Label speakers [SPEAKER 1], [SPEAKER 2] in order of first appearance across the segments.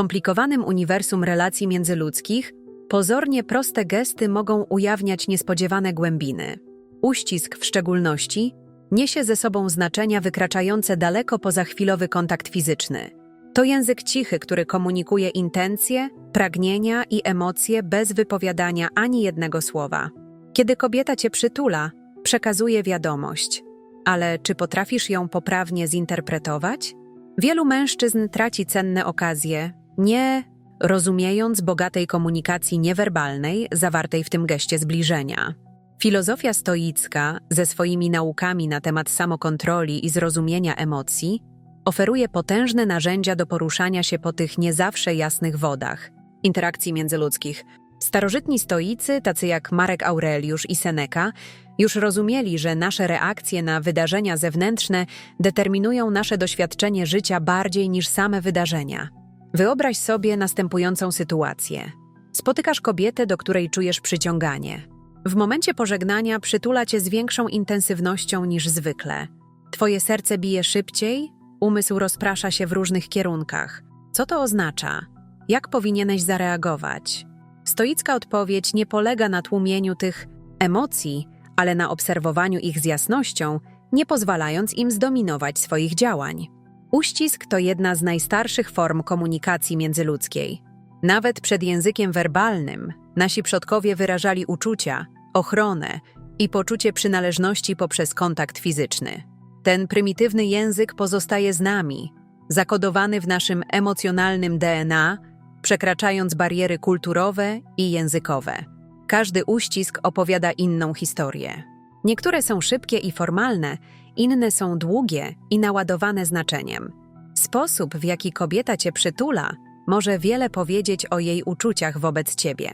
[SPEAKER 1] skomplikowanym uniwersum relacji międzyludzkich pozornie proste gesty mogą ujawniać niespodziewane głębiny. Uścisk w szczególności niesie ze sobą znaczenia wykraczające daleko poza chwilowy kontakt fizyczny. To język cichy, który komunikuje intencje, pragnienia i emocje bez wypowiadania ani jednego słowa. Kiedy kobieta cię przytula, przekazuje wiadomość, ale czy potrafisz ją poprawnie zinterpretować? Wielu mężczyzn traci cenne okazje, nie rozumiejąc bogatej komunikacji niewerbalnej zawartej w tym geście zbliżenia. Filozofia stoicka, ze swoimi naukami na temat samokontroli i zrozumienia emocji, oferuje potężne narzędzia do poruszania się po tych nie zawsze jasnych wodach interakcji międzyludzkich. Starożytni stoicy, tacy jak Marek Aureliusz i Seneca, już rozumieli, że nasze reakcje na wydarzenia zewnętrzne determinują nasze doświadczenie życia bardziej niż same wydarzenia. Wyobraź sobie następującą sytuację. Spotykasz kobietę, do której czujesz przyciąganie. W momencie pożegnania przytula cię z większą intensywnością niż zwykle. Twoje serce bije szybciej, umysł rozprasza się w różnych kierunkach. Co to oznacza? Jak powinieneś zareagować? Stoicka odpowiedź nie polega na tłumieniu tych emocji, ale na obserwowaniu ich z jasnością, nie pozwalając im zdominować swoich działań. Uścisk to jedna z najstarszych form komunikacji międzyludzkiej. Nawet przed językiem werbalnym nasi przodkowie wyrażali uczucia, ochronę i poczucie przynależności poprzez kontakt fizyczny. Ten prymitywny język pozostaje z nami, zakodowany w naszym emocjonalnym DNA, przekraczając bariery kulturowe i językowe. Każdy uścisk opowiada inną historię. Niektóre są szybkie i formalne, inne są długie i naładowane znaczeniem. Sposób, w jaki kobieta cię przytula, może wiele powiedzieć o jej uczuciach wobec ciebie.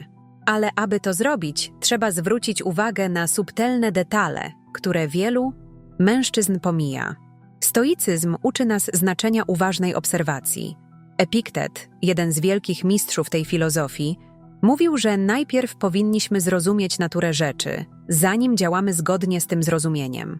[SPEAKER 1] Ale aby to zrobić, trzeba zwrócić uwagę na subtelne detale, które wielu mężczyzn pomija. Stoicyzm uczy nas znaczenia uważnej obserwacji. Epiktet, jeden z wielkich mistrzów tej filozofii, mówił, że najpierw powinniśmy zrozumieć naturę rzeczy, zanim działamy zgodnie z tym zrozumieniem.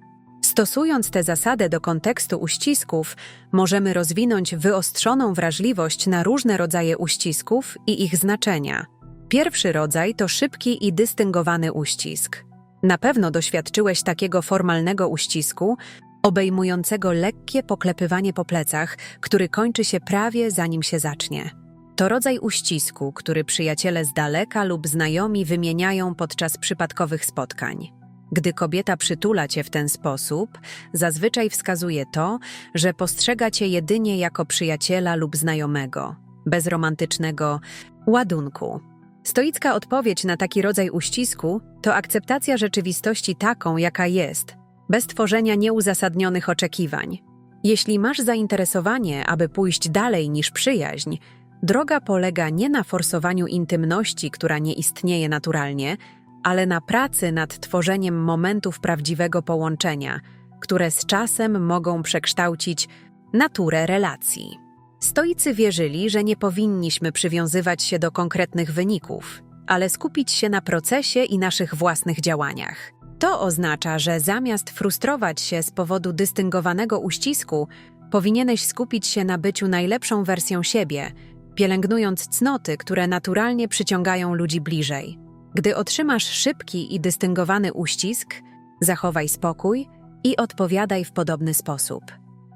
[SPEAKER 1] Stosując tę zasadę do kontekstu uścisków, możemy rozwinąć wyostrzoną wrażliwość na różne rodzaje uścisków i ich znaczenia. Pierwszy rodzaj to szybki i dystyngowany uścisk. Na pewno doświadczyłeś takiego formalnego uścisku, obejmującego lekkie poklepywanie po plecach, który kończy się prawie zanim się zacznie. To rodzaj uścisku, który przyjaciele z daleka lub znajomi wymieniają podczas przypadkowych spotkań. Gdy kobieta przytula cię w ten sposób, zazwyczaj wskazuje to, że postrzega cię jedynie jako przyjaciela lub znajomego, bez romantycznego ładunku. Stoicka odpowiedź na taki rodzaj uścisku to akceptacja rzeczywistości taką, jaka jest, bez tworzenia nieuzasadnionych oczekiwań. Jeśli masz zainteresowanie, aby pójść dalej niż przyjaźń, droga polega nie na forsowaniu intymności, która nie istnieje naturalnie, ale na pracy nad tworzeniem momentów prawdziwego połączenia, które z czasem mogą przekształcić naturę relacji. Stoicy wierzyli, że nie powinniśmy przywiązywać się do konkretnych wyników, ale skupić się na procesie i naszych własnych działaniach. To oznacza, że zamiast frustrować się z powodu dystyngowanego uścisku, powinieneś skupić się na byciu najlepszą wersją siebie, pielęgnując cnoty, które naturalnie przyciągają ludzi bliżej. Gdy otrzymasz szybki i dystyngowany uścisk, zachowaj spokój i odpowiadaj w podobny sposób.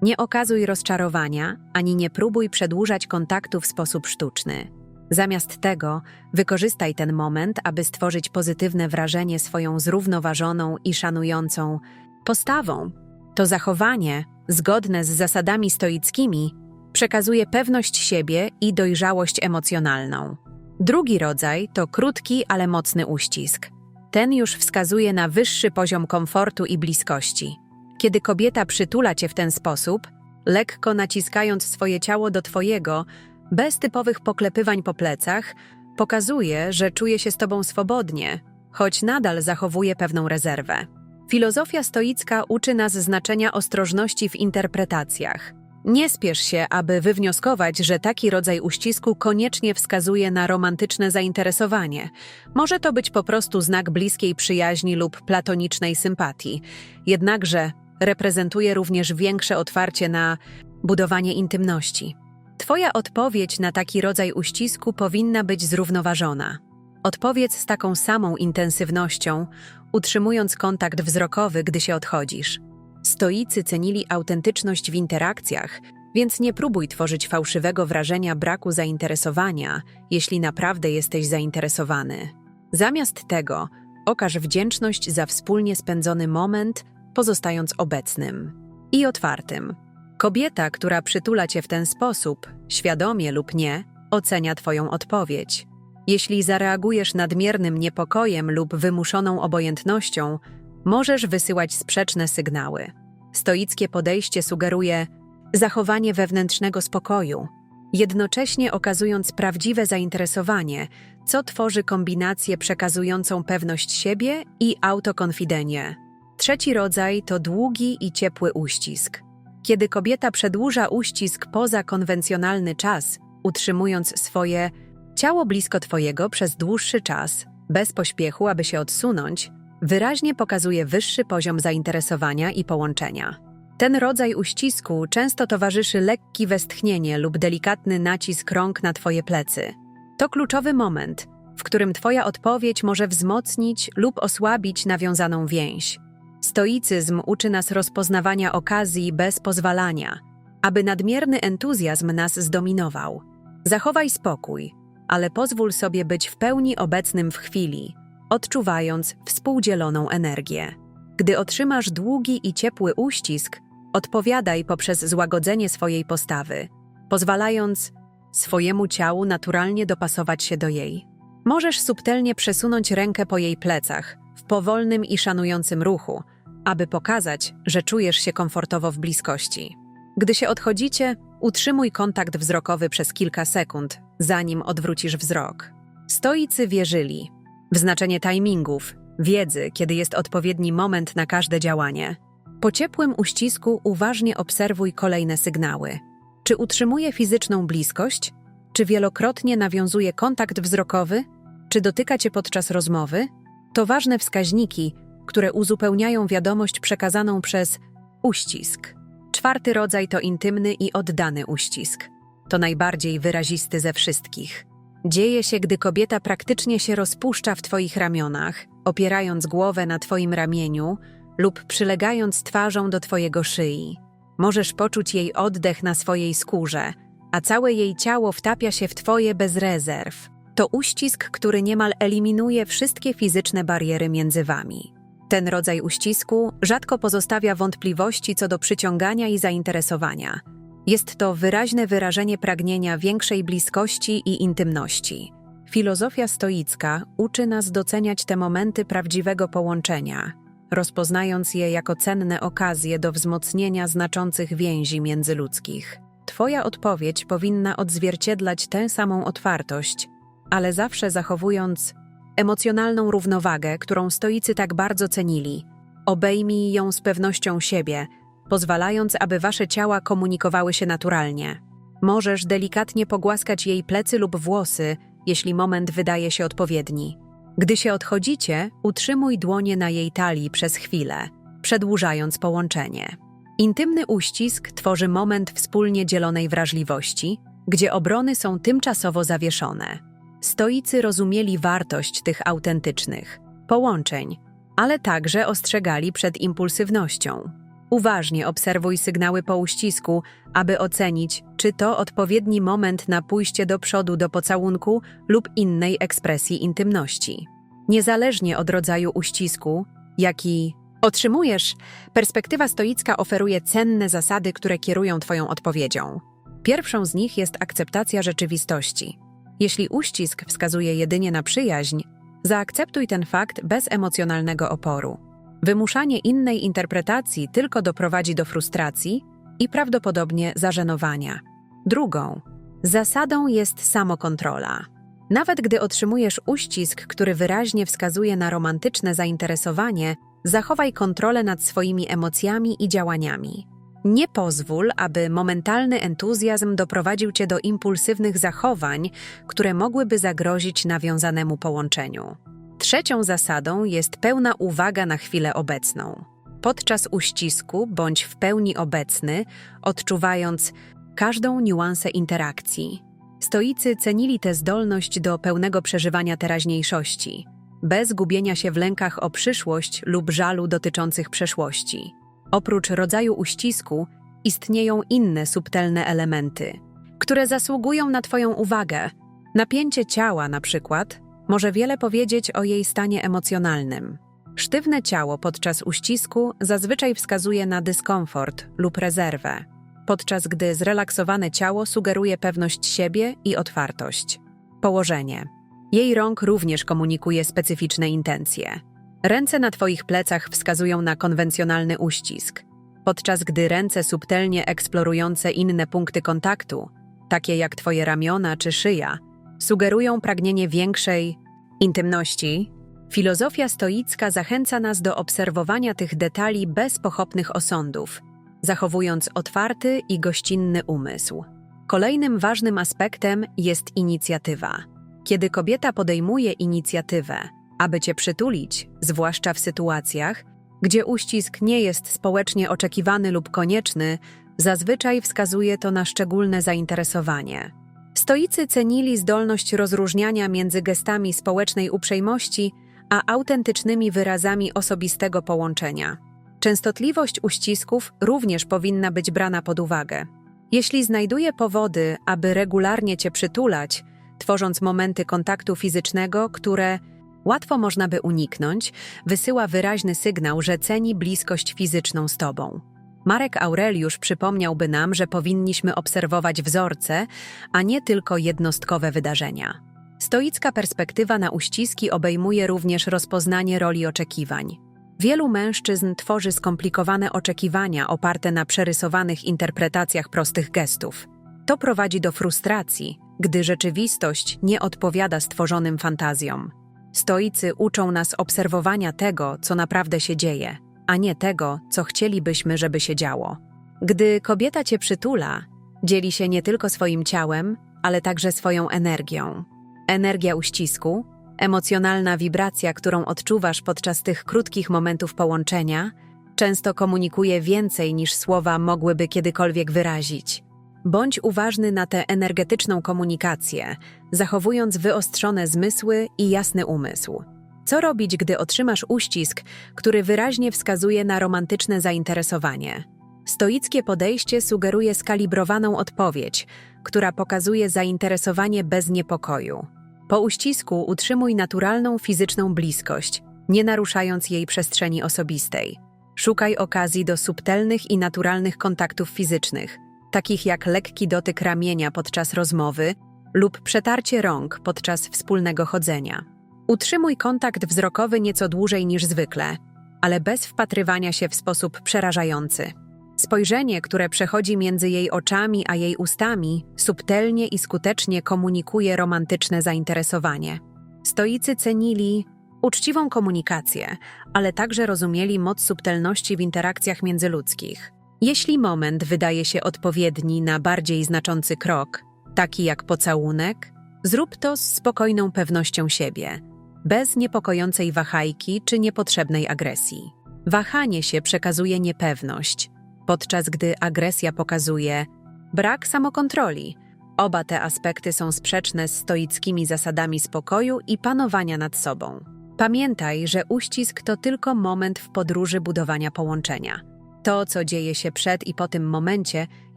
[SPEAKER 1] Nie okazuj rozczarowania, ani nie próbuj przedłużać kontaktu w sposób sztuczny. Zamiast tego, wykorzystaj ten moment, aby stworzyć pozytywne wrażenie swoją zrównoważoną i szanującą postawą. To zachowanie, zgodne z zasadami stoickimi, przekazuje pewność siebie i dojrzałość emocjonalną. Drugi rodzaj to krótki, ale mocny uścisk. Ten już wskazuje na wyższy poziom komfortu i bliskości. Kiedy kobieta przytula cię w ten sposób, lekko naciskając swoje ciało do twojego, bez typowych poklepywań po plecach, pokazuje, że czuje się z tobą swobodnie, choć nadal zachowuje pewną rezerwę. Filozofia stoicka uczy nas znaczenia ostrożności w interpretacjach. Nie spiesz się, aby wywnioskować, że taki rodzaj uścisku koniecznie wskazuje na romantyczne zainteresowanie. Może to być po prostu znak bliskiej przyjaźni lub platonicznej sympatii. Jednakże reprezentuje również większe otwarcie na budowanie intymności. Twoja odpowiedź na taki rodzaj uścisku powinna być zrównoważona. Odpowiedz z taką samą intensywnością, utrzymując kontakt wzrokowy, gdy się odchodzisz. Stoicy cenili autentyczność w interakcjach, więc nie próbuj tworzyć fałszywego wrażenia braku zainteresowania, jeśli naprawdę jesteś zainteresowany. Zamiast tego, okaż wdzięczność za wspólnie spędzony moment, pozostając obecnym i otwartym. Kobieta, która przytula cię w ten sposób, świadomie lub nie, ocenia Twoją odpowiedź. Jeśli zareagujesz nadmiernym niepokojem lub wymuszoną obojętnością, możesz wysyłać sprzeczne sygnały. Stoickie podejście sugeruje zachowanie wewnętrznego spokoju, jednocześnie okazując prawdziwe zainteresowanie, co tworzy kombinację przekazującą pewność siebie i autokonfidenie. Trzeci rodzaj to długi i ciepły uścisk. Kiedy kobieta przedłuża uścisk poza konwencjonalny czas, utrzymując swoje ciało blisko Twojego przez dłuższy czas, bez pośpiechu, aby się odsunąć, wyraźnie pokazuje wyższy poziom zainteresowania i połączenia. Ten rodzaj uścisku często towarzyszy lekki westchnienie lub delikatny nacisk rąk na Twoje plecy. To kluczowy moment, w którym Twoja odpowiedź może wzmocnić lub osłabić nawiązaną więź. Stoicyzm uczy nas rozpoznawania okazji bez pozwalania, aby nadmierny entuzjazm nas zdominował. Zachowaj spokój, ale pozwól sobie być w pełni obecnym w chwili, odczuwając współdzieloną energię. Gdy otrzymasz długi i ciepły uścisk, odpowiadaj poprzez złagodzenie swojej postawy, pozwalając swojemu ciału naturalnie dopasować się do jej. Możesz subtelnie przesunąć rękę po jej plecach, w powolnym i szanującym ruchu, aby pokazać, że czujesz się komfortowo w bliskości. Gdy się odchodzicie, utrzymuj kontakt wzrokowy przez kilka sekund, zanim odwrócisz wzrok. Stoicy wierzyli w znaczenie timingów, wiedzy, kiedy jest odpowiedni moment na każde działanie. Po ciepłym uścisku uważnie obserwuj kolejne sygnały. Czy utrzymuje fizyczną bliskość? Czy wielokrotnie nawiązuje kontakt wzrokowy? Czy dotyka cię podczas rozmowy? To ważne wskaźniki, które uzupełniają wiadomość przekazaną przez uścisk. Czwarty rodzaj to intymny i oddany uścisk. To najbardziej wyrazisty ze wszystkich. Dzieje się, gdy kobieta praktycznie się rozpuszcza w Twoich ramionach, opierając głowę na Twoim ramieniu lub przylegając twarzą do Twojego szyi. Możesz poczuć jej oddech na swojej skórze, a całe jej ciało wtapia się w Twoje bez rezerw. To uścisk, który niemal eliminuje wszystkie fizyczne bariery między Wami. Ten rodzaj uścisku rzadko pozostawia wątpliwości co do przyciągania i zainteresowania. Jest to wyraźne wyrażenie pragnienia większej bliskości i intymności. Filozofia stoicka uczy nas doceniać te momenty prawdziwego połączenia, rozpoznając je jako cenne okazje do wzmocnienia znaczących więzi międzyludzkich. Twoja odpowiedź powinna odzwierciedlać tę samą otwartość, ale zawsze zachowując emocjonalną równowagę, którą stoicy tak bardzo cenili. Obejmij ją z pewnością siebie, pozwalając, aby wasze ciała komunikowały się naturalnie. Możesz delikatnie pogłaskać jej plecy lub włosy, jeśli moment wydaje się odpowiedni. Gdy się odchodzicie, utrzymuj dłonie na jej talii przez chwilę, przedłużając połączenie. Intymny uścisk tworzy moment wspólnie dzielonej wrażliwości, gdzie obrony są tymczasowo zawieszone. Stoicy rozumieli wartość tych autentycznych połączeń, ale także ostrzegali przed impulsywnością. Uważnie obserwuj sygnały po uścisku, aby ocenić, czy to odpowiedni moment na pójście do przodu do pocałunku lub innej ekspresji intymności. Niezależnie od rodzaju uścisku, jaki otrzymujesz, perspektywa stoicka oferuje cenne zasady, które kierują Twoją odpowiedzią. Pierwszą z nich jest akceptacja rzeczywistości. Jeśli uścisk wskazuje jedynie na przyjaźń, zaakceptuj ten fakt bez emocjonalnego oporu. Wymuszanie innej interpretacji tylko doprowadzi do frustracji i prawdopodobnie zażenowania. Drugą, zasadą jest samokontrola. Nawet gdy otrzymujesz uścisk, który wyraźnie wskazuje na romantyczne zainteresowanie, zachowaj kontrolę nad swoimi emocjami i działaniami. Nie pozwól, aby momentalny entuzjazm doprowadził cię do impulsywnych zachowań, które mogłyby zagrozić nawiązanemu połączeniu. Trzecią zasadą jest pełna uwaga na chwilę obecną. Podczas uścisku bądź w pełni obecny, odczuwając każdą niuansę interakcji. Stoicy cenili tę zdolność do pełnego przeżywania teraźniejszości, bez gubienia się w lękach o przyszłość lub żalu dotyczących przeszłości. Oprócz rodzaju uścisku, istnieją inne subtelne elementy, które zasługują na Twoją uwagę. Napięcie ciała, na przykład, może wiele powiedzieć o jej stanie emocjonalnym. Sztywne ciało podczas uścisku zazwyczaj wskazuje na dyskomfort lub rezerwę, podczas gdy zrelaksowane ciało sugeruje pewność siebie i otwartość. Położenie. Jej rąk również komunikuje specyficzne intencje. Ręce na Twoich plecach wskazują na konwencjonalny uścisk, podczas gdy ręce subtelnie eksplorujące inne punkty kontaktu, takie jak Twoje ramiona czy szyja, sugerują pragnienie większej intymności. Filozofia stoicka zachęca nas do obserwowania tych detali bez pochopnych osądów, zachowując otwarty i gościnny umysł. Kolejnym ważnym aspektem jest inicjatywa. Kiedy kobieta podejmuje inicjatywę, aby cię przytulić, zwłaszcza w sytuacjach, gdzie uścisk nie jest społecznie oczekiwany lub konieczny, zazwyczaj wskazuje to na szczególne zainteresowanie. Stoicy cenili zdolność rozróżniania między gestami społecznej uprzejmości a autentycznymi wyrazami osobistego połączenia. Częstotliwość uścisków również powinna być brana pod uwagę. Jeśli znajduje powody, aby regularnie cię przytulać, tworząc momenty kontaktu fizycznego, które łatwo można by uniknąć, wysyła wyraźny sygnał, że ceni bliskość fizyczną z tobą. Marek Aureliusz przypomniałby nam, że powinniśmy obserwować wzorce, a nie tylko jednostkowe wydarzenia. Stoicka perspektywa na uściski obejmuje również rozpoznanie roli oczekiwań. Wielu mężczyzn tworzy skomplikowane oczekiwania oparte na przerysowanych interpretacjach prostych gestów. To prowadzi do frustracji, gdy rzeczywistość nie odpowiada stworzonym fantazjom. Stoicy uczą nas obserwowania tego, co naprawdę się dzieje, a nie tego, co chcielibyśmy, żeby się działo. Gdy kobieta cię przytula, dzieli się nie tylko swoim ciałem, ale także swoją energią. Energia uścisku, emocjonalna wibracja, którą odczuwasz podczas tych krótkich momentów połączenia, często komunikuje więcej niż słowa mogłyby kiedykolwiek wyrazić. Bądź uważny na tę energetyczną komunikację, zachowując wyostrzone zmysły i jasny umysł. Co robić, gdy otrzymasz uścisk, który wyraźnie wskazuje na romantyczne zainteresowanie? Stoickie podejście sugeruje skalibrowaną odpowiedź, która pokazuje zainteresowanie bez niepokoju. Po uścisku utrzymuj naturalną fizyczną bliskość, nie naruszając jej przestrzeni osobistej. Szukaj okazji do subtelnych i naturalnych kontaktów fizycznych, takich jak lekki dotyk ramienia podczas rozmowy lub przetarcie rąk podczas wspólnego chodzenia. Utrzymuj kontakt wzrokowy nieco dłużej niż zwykle, ale bez wpatrywania się w sposób przerażający. Spojrzenie, które przechodzi między jej oczami a jej ustami, subtelnie i skutecznie komunikuje romantyczne zainteresowanie. Stoicy cenili uczciwą komunikację, ale także rozumieli moc subtelności w interakcjach międzyludzkich. Jeśli moment wydaje się odpowiedni na bardziej znaczący krok, taki jak pocałunek, zrób to z spokojną pewnością siebie, bez niepokojącej wahajki czy niepotrzebnej agresji. Wahanie się przekazuje niepewność, podczas gdy agresja pokazuje brak samokontroli. Oba te aspekty są sprzeczne z stoickimi zasadami spokoju i panowania nad sobą. Pamiętaj, że uścisk to tylko moment w podróży budowania połączenia. To, co dzieje się przed i po tym momencie,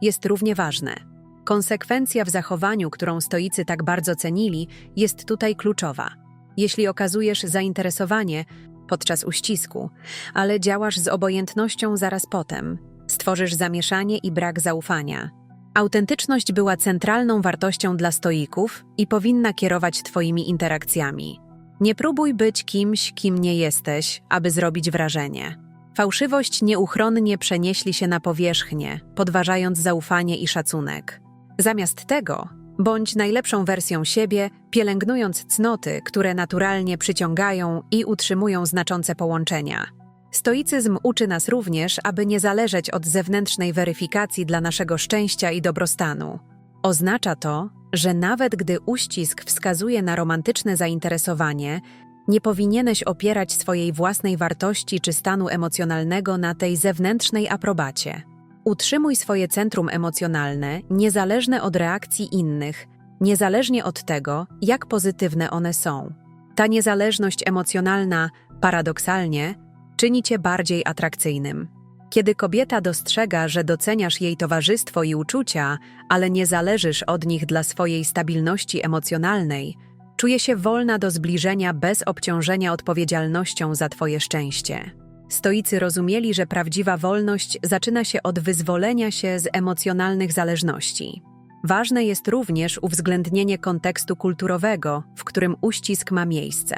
[SPEAKER 1] jest równie ważne. Konsekwencja w zachowaniu, którą stoicy tak bardzo cenili, jest tutaj kluczowa. Jeśli okazujesz zainteresowanie podczas uścisku, ale działasz z obojętnością zaraz potem, stworzysz zamieszanie i brak zaufania. Autentyczność była centralną wartością dla stoików i powinna kierować Twoimi interakcjami. Nie próbuj być kimś, kim nie jesteś, aby zrobić wrażenie. Fałszywość nieuchronnie przenieśli się na powierzchnię, podważając zaufanie i szacunek. Zamiast tego, bądź najlepszą wersją siebie, pielęgnując cnoty, które naturalnie przyciągają i utrzymują znaczące połączenia. Stoicyzm uczy nas również, aby nie zależeć od zewnętrznej weryfikacji dla naszego szczęścia i dobrostanu. Oznacza to, że nawet gdy uścisk wskazuje na romantyczne zainteresowanie, nie powinieneś opierać swojej własnej wartości czy stanu emocjonalnego na tej zewnętrznej aprobacie. Utrzymuj swoje centrum emocjonalne, niezależne od reakcji innych, niezależnie od tego, jak pozytywne one są. Ta niezależność emocjonalna, paradoksalnie, czyni cię bardziej atrakcyjnym. Kiedy kobieta dostrzega, że doceniasz jej towarzystwo i uczucia, ale nie zależysz od nich dla swojej stabilności emocjonalnej, czuje się wolna do zbliżenia bez obciążenia odpowiedzialnością za twoje szczęście. Stoicy rozumieli, że prawdziwa wolność zaczyna się od wyzwolenia się z emocjonalnych zależności. Ważne jest również uwzględnienie kontekstu kulturowego, w którym uścisk ma miejsce.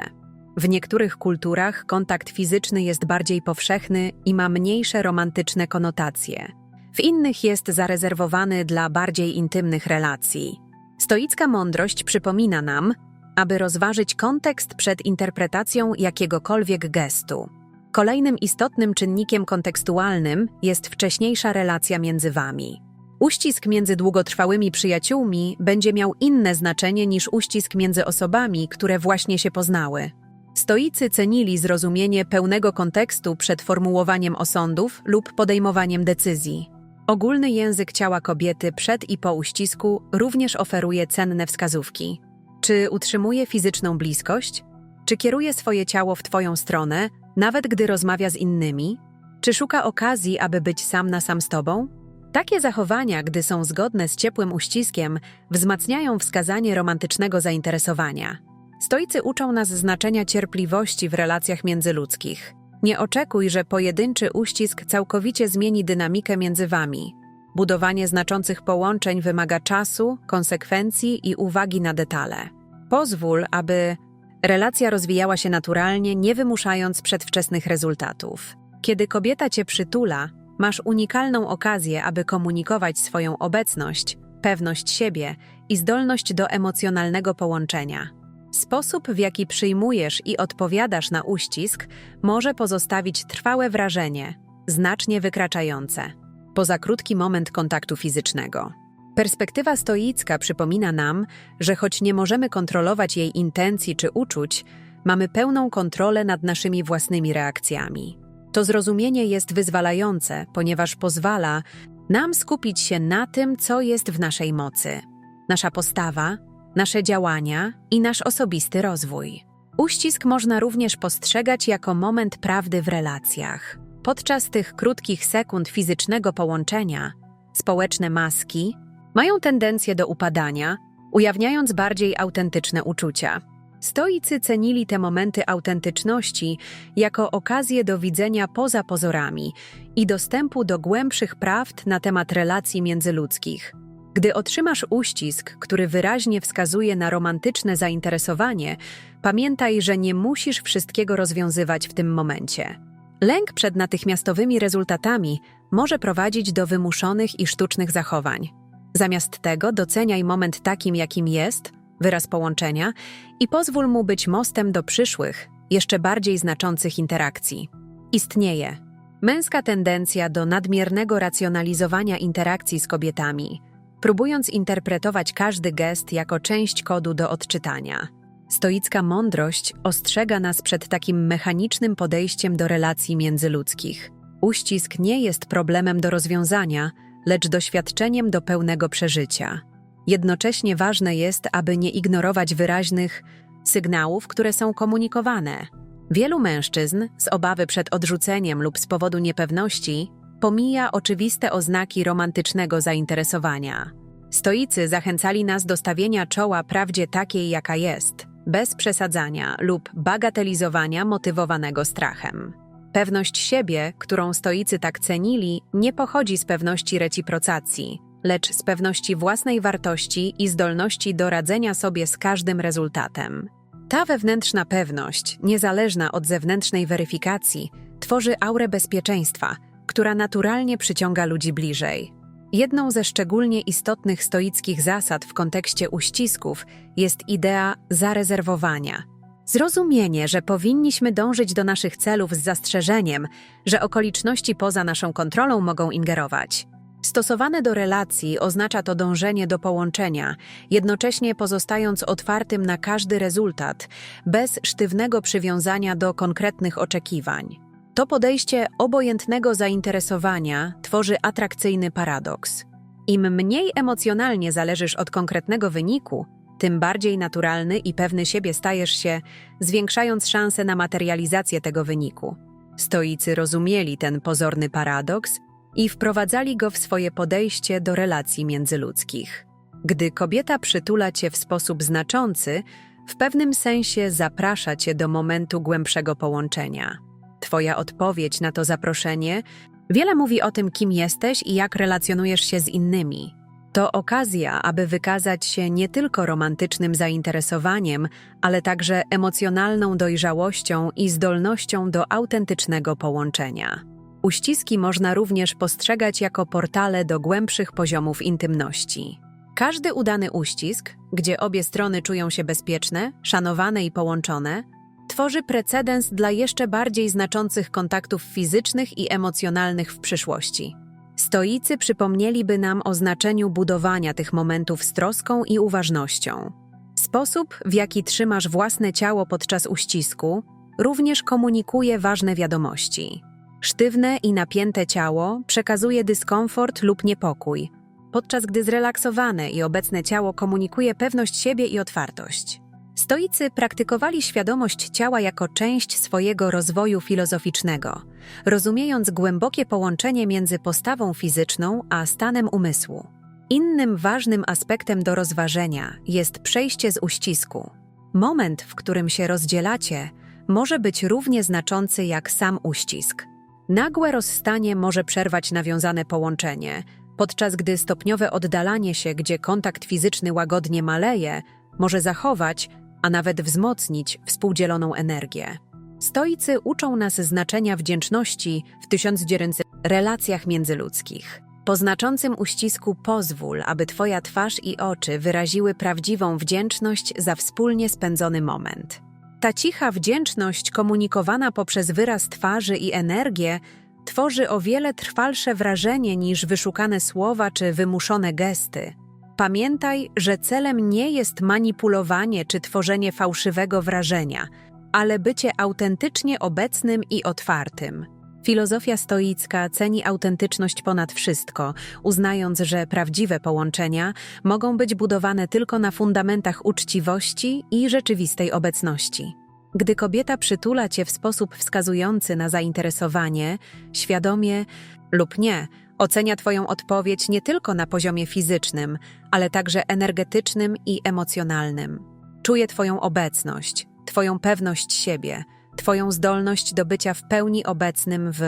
[SPEAKER 1] W niektórych kulturach kontakt fizyczny jest bardziej powszechny i ma mniejsze romantyczne konotacje. W innych jest zarezerwowany dla bardziej intymnych relacji. Stoicka mądrość przypomina nam, aby rozważyć kontekst przed interpretacją jakiegokolwiek gestu. Kolejnym istotnym czynnikiem kontekstualnym jest wcześniejsza relacja między wami. Uścisk między długotrwałymi przyjaciółmi będzie miał inne znaczenie niż uścisk między osobami, które właśnie się poznały. Stoicy cenili zrozumienie pełnego kontekstu przed formułowaniem osądów lub podejmowaniem decyzji. Ogólny język ciała kobiety przed i po uścisku również oferuje cenne wskazówki. Czy utrzymuje fizyczną bliskość? Czy kieruje swoje ciało w Twoją stronę, nawet gdy rozmawia z innymi? Czy szuka okazji, aby być sam na sam z Tobą? Takie zachowania, gdy są zgodne z ciepłym uściskiem, wzmacniają wskazanie romantycznego zainteresowania. Stoicy uczą nas znaczenia cierpliwości w relacjach międzyludzkich. Nie oczekuj, że pojedynczy uścisk całkowicie zmieni dynamikę między wami. Budowanie znaczących połączeń wymaga czasu, konsekwencji i uwagi na detale. Pozwól, aby relacja rozwijała się naturalnie, nie wymuszając przedwczesnych rezultatów. Kiedy kobieta cię przytula, masz unikalną okazję, aby komunikować swoją obecność, pewność siebie i zdolność do emocjonalnego połączenia. Sposób, w jaki przyjmujesz i odpowiadasz na uścisk, może pozostawić trwałe wrażenie, znacznie wykraczające, poza krótki moment kontaktu fizycznego. Perspektywa stoicka przypomina nam, że choć nie możemy kontrolować jej intencji czy uczuć, mamy pełną kontrolę nad naszymi własnymi reakcjami. To zrozumienie jest wyzwalające, ponieważ pozwala nam skupić się na tym, co jest w naszej mocy. Nasza postawa, nasze działania i nasz osobisty rozwój. Uścisk można również postrzegać jako moment prawdy w relacjach. Podczas tych krótkich sekund fizycznego połączenia, społeczne maski mają tendencję do upadania, ujawniając bardziej autentyczne uczucia. Stoicy cenili te momenty autentyczności jako okazję do widzenia poza pozorami i dostępu do głębszych prawd na temat relacji międzyludzkich. Gdy otrzymasz uścisk, który wyraźnie wskazuje na romantyczne zainteresowanie, pamiętaj, że nie musisz wszystkiego rozwiązywać w tym momencie. Lęk przed natychmiastowymi rezultatami może prowadzić do wymuszonych i sztucznych zachowań. Zamiast tego doceniaj moment takim, jakim jest, wyraz połączenia, i pozwól mu być mostem do przyszłych, jeszcze bardziej znaczących interakcji. Istnieje męska tendencja do nadmiernego racjonalizowania interakcji z kobietami, próbując interpretować każdy gest jako część kodu do odczytania. Stoicka mądrość ostrzega nas przed takim mechanicznym podejściem do relacji międzyludzkich. Uścisk nie jest problemem do rozwiązania, lecz doświadczeniem do pełnego przeżycia. Jednocześnie ważne jest, aby nie ignorować wyraźnych sygnałów, które są komunikowane. Wielu mężczyzn, z obawy przed odrzuceniem lub z powodu niepewności, pomija oczywiste oznaki romantycznego zainteresowania. Stoicy zachęcali nas do stawienia czoła prawdzie takiej, jaka jest, bez przesadzania lub bagatelizowania motywowanego strachem. Pewność siebie, którą stoicy tak cenili, nie pochodzi z pewności reciprocacji, lecz z pewności własnej wartości i zdolności do radzenia sobie z każdym rezultatem. Ta wewnętrzna pewność, niezależna od zewnętrznej weryfikacji, tworzy aurę bezpieczeństwa, która naturalnie przyciąga ludzi bliżej. Jedną ze szczególnie istotnych stoickich zasad w kontekście uścisków jest idea zarezerwowania. Zrozumienie, że powinniśmy dążyć do naszych celów z zastrzeżeniem, że okoliczności poza naszą kontrolą mogą ingerować. Stosowane do relacji oznacza to dążenie do połączenia, jednocześnie pozostając otwartym na każdy rezultat, bez sztywnego przywiązania do konkretnych oczekiwań. To podejście obojętnego zainteresowania tworzy atrakcyjny paradoks. Im mniej emocjonalnie zależysz od konkretnego wyniku, tym bardziej naturalny i pewny siebie stajesz się, zwiększając szanse na materializację tego wyniku. Stoicy rozumieli ten pozorny paradoks i wprowadzali go w swoje podejście do relacji międzyludzkich. Gdy kobieta przytula cię w sposób znaczący, w pewnym sensie zaprasza cię do momentu głębszego połączenia. Twoja odpowiedź na to zaproszenie wiele mówi o tym, kim jesteś i jak relacjonujesz się z innymi. To okazja, aby wykazać się nie tylko romantycznym zainteresowaniem, ale także emocjonalną dojrzałością i zdolnością do autentycznego połączenia. Uściski można również postrzegać jako portale do głębszych poziomów intymności. Każdy udany uścisk, gdzie obie strony czują się bezpieczne, szanowane i połączone, tworzy precedens dla jeszcze bardziej znaczących kontaktów fizycznych i emocjonalnych w przyszłości. Stoicy przypomnieliby nam o znaczeniu budowania tych momentów z troską i uważnością. Sposób, w jaki trzymasz własne ciało podczas uścisku, również komunikuje ważne wiadomości. Sztywne i napięte ciało przekazuje dyskomfort lub niepokój, podczas gdy zrelaksowane i obecne ciało komunikuje pewność siebie i otwartość. Stoicy praktykowali świadomość ciała jako część swojego rozwoju filozoficznego, rozumiejąc głębokie połączenie między postawą fizyczną a stanem umysłu. Innym ważnym aspektem do rozważenia jest przejście z uścisku. Moment, w którym się rozdzielacie, może być równie znaczący jak sam uścisk. Nagłe rozstanie może przerwać nawiązane połączenie, podczas gdy stopniowe oddalanie się, gdzie kontakt fizyczny łagodnie maleje, może zachować, a nawet wzmocnić współdzieloną energię. Stoicy uczą nas znaczenia wdzięczności w 1900 relacjach międzyludzkich. Po znaczącym uścisku pozwól, aby Twoja twarz i oczy wyraziły prawdziwą wdzięczność za wspólnie spędzony moment. Ta cicha wdzięczność, komunikowana poprzez wyraz twarzy i energię, tworzy o wiele trwalsze wrażenie niż wyszukane słowa czy wymuszone gesty. Pamiętaj, że celem nie jest manipulowanie czy tworzenie fałszywego wrażenia, ale bycie autentycznie obecnym i otwartym. Filozofia stoicka ceni autentyczność ponad wszystko, uznając, że prawdziwe połączenia mogą być budowane tylko na fundamentach uczciwości i rzeczywistej obecności. Gdy kobieta przytula cię w sposób wskazujący na zainteresowanie, świadomie lub nie, ocenia Twoją odpowiedź nie tylko na poziomie fizycznym, ale także energetycznym i emocjonalnym. Czuje Twoją obecność, Twoją pewność siebie, Twoją zdolność do bycia w pełni obecnym w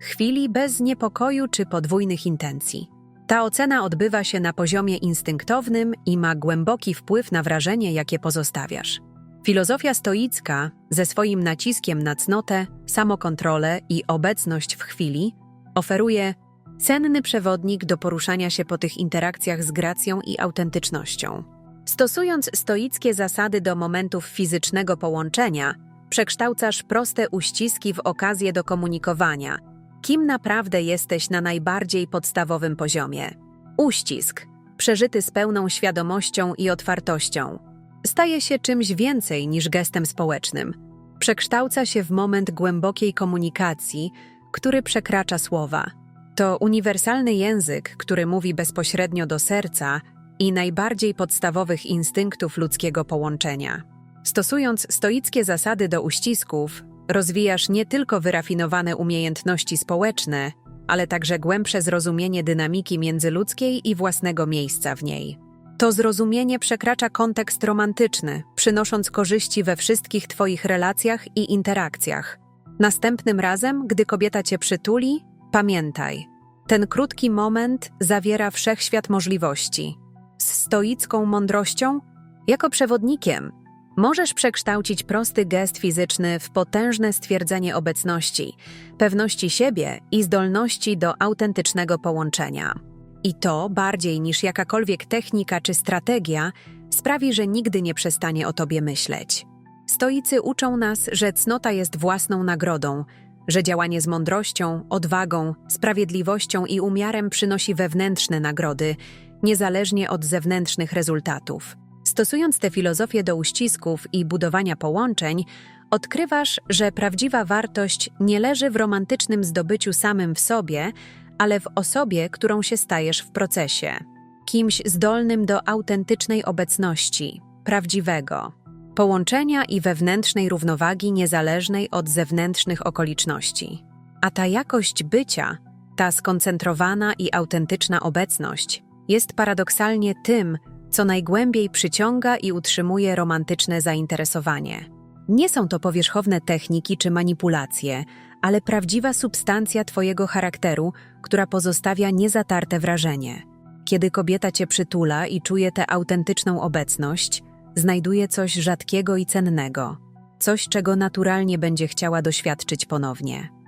[SPEAKER 1] chwili bez niepokoju czy podwójnych intencji. Ta ocena odbywa się na poziomie instynktownym i ma głęboki wpływ na wrażenie, jakie pozostawiasz. Filozofia stoicka, ze swoim naciskiem na cnotę, samokontrolę i obecność w chwili, oferuje cenny przewodnik do poruszania się po tych interakcjach z gracją i autentycznością. Stosując stoickie zasady do momentów fizycznego połączenia, przekształcasz proste uściski w okazję do komunikowania, kim naprawdę jesteś na najbardziej podstawowym poziomie. Uścisk, przeżyty z pełną świadomością i otwartością, staje się czymś więcej niż gestem społecznym. Przekształca się w moment głębokiej komunikacji, który przekracza słowa. To uniwersalny język, który mówi bezpośrednio do serca i najbardziej podstawowych instynktów ludzkiego połączenia. Stosując stoickie zasady do uścisków, rozwijasz nie tylko wyrafinowane umiejętności społeczne, ale także głębsze zrozumienie dynamiki międzyludzkiej i własnego miejsca w niej. To zrozumienie przekracza kontekst romantyczny, przynosząc korzyści we wszystkich Twoich relacjach i interakcjach. Następnym razem, gdy kobieta Cię przytuli, pamiętaj, ten krótki moment zawiera wszechświat możliwości. Z stoicką mądrością, jako przewodnikiem, możesz przekształcić prosty gest fizyczny w potężne stwierdzenie obecności, pewności siebie i zdolności do autentycznego połączenia. I to, bardziej niż jakakolwiek technika czy strategia, sprawi, że nigdy nie przestanie o tobie myśleć. Stoicy uczą nas, że cnota jest własną nagrodą, że działanie z mądrością, odwagą, sprawiedliwością i umiarem przynosi wewnętrzne nagrody, niezależnie od zewnętrznych rezultatów. Stosując tę filozofię do uścisków i budowania połączeń, odkrywasz, że prawdziwa wartość nie leży w romantycznym zdobyciu samym w sobie, ale w osobie, którą się stajesz w procesie. Kimś zdolnym do autentycznej obecności, prawdziwego, połączenia i wewnętrznej równowagi niezależnej od zewnętrznych okoliczności. A ta jakość bycia, ta skoncentrowana i autentyczna obecność, jest paradoksalnie tym, co najgłębiej przyciąga i utrzymuje romantyczne zainteresowanie. Nie są to powierzchowne techniki czy manipulacje, ale prawdziwa substancja Twojego charakteru, która pozostawia niezatarte wrażenie. Kiedy kobieta Cię przytula i czuje tę autentyczną obecność, znajduje coś rzadkiego i cennego, coś, czego naturalnie będzie chciała doświadczyć ponownie.